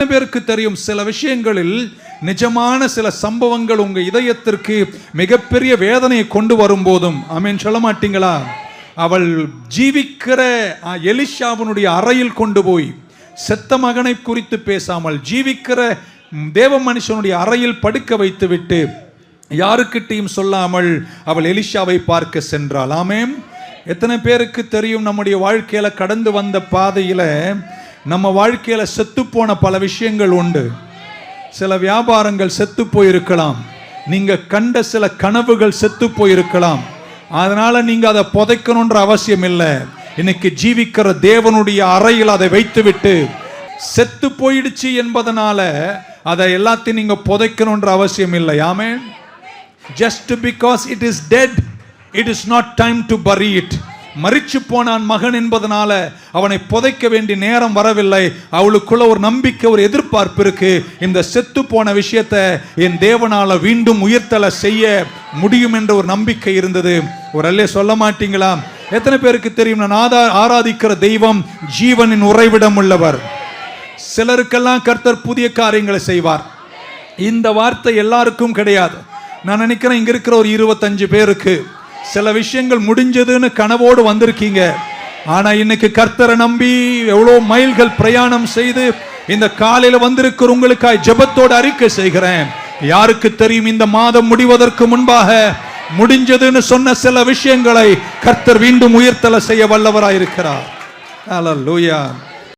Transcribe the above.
எத்தனை பேருக்கு தெரியும்? சில விஷயங்களில் நிஜமான சில சம்பவங்கள் உங்க இதயத்திற்கு மிகப்பெரிய வேதனையை கொண்டு வரும் போதும் ஆமென் சொல்ல மாட்டீங்களா? அவள் ஜீவிக்கிற ஆ, எலிஷாவினுடைய அறையில் கொண்டு போய் செத்த மகனை குறித்து பேசாமல் ஜீவிக்கிற தேவ மனுஷனுடைய அறையில் படுக்க வைத்துவிட்டு யாருக்கிட்டையும் சொல்லாமல் அவள் எலிஷாவை பார்க்க சென்றாள். ஆமென். எத்தனை பேருக்கு தெரியும்? நம்முடைய வாழ்க்கையில கடந்து வந்த பாதையில நம்ம வாழ்க்கையில செத்து போன பல விஷயங்கள் உண்டு. சில வியாபாரங்கள் செத்து போயிருக்கலாம். நீங்க கண்ட சில கனவுகள் செத்து போயிருக்கலாம். அதனால நீங்க அதை புதைக்கணுன்ற அவசியம் இல்லை. இன்னைக்கு ஜீவிக்கிற தேவனுடைய அறையில் அதை வைத்துவிட்டு செத்து போயிடுச்சு என்பதனால அதை எல்லாத்தையும் நீங்க புதைக்கணுன்ற அவசியம் இல்லை. ஆமே just because it is dead it is not time to bury it மறிச்சு போனான் மகன் என்பதனால அவனை புதைக்க வேண்டிய நேரம் வரவில்லை. அவளுக்குள்ள ஒரு நம்பிக்கை ஒரு எதிர்பார்ப்பு இருக்கு. இந்த செத்து போன விஷயத்தை என் தேவனால மீண்டும் உயிர்த்தலை செய்ய முடியும் என்ற ஒரு நம்பிக்கை இருந்தது. ஒரு அல்லே சொல்ல மாட்டீங்களா? எத்தனை பேருக்கு தெரியும்? நான் ஆதா- ஆராதிக்கிற தெய்வம் ஜீவனின் உறைவிடம் உள்ளவர். சிலருக்கெல்லாம் கர்த்தர் புதிய காரியங்களை செய்வார். இந்த வார்த்தை எல்லாருக்கும் கிடையாது. நான் நினைக்கிறேன் இங்க இருக்கிற ஒரு இருபத்தஞ்சு பேருக்கு. சில விஷயங்கள் முடிஞ்சதுன்னு கனவோடு வந்திருக்கீங்க. ஆனா இன்னைக்கு கர்த்தரை நம்பி எவ்வளோ மைல்கள் பிரயாணம் செய்து இந்த காலையில வந்திருக்கிற உங்களுக்காய் ஜெபத்தோடு அறிக்கை செய்கிறேன். யாருக்கு தெரியும் இந்த மாதம் முடிவதற்கு முன்பாக முடிஞ்சதுன்னு சொன்ன சில விஷயங்களை கர்த்தர் மீண்டும் உயிர்த்தலை செய்ய வல்லவராயிருக்கிறார். லூயா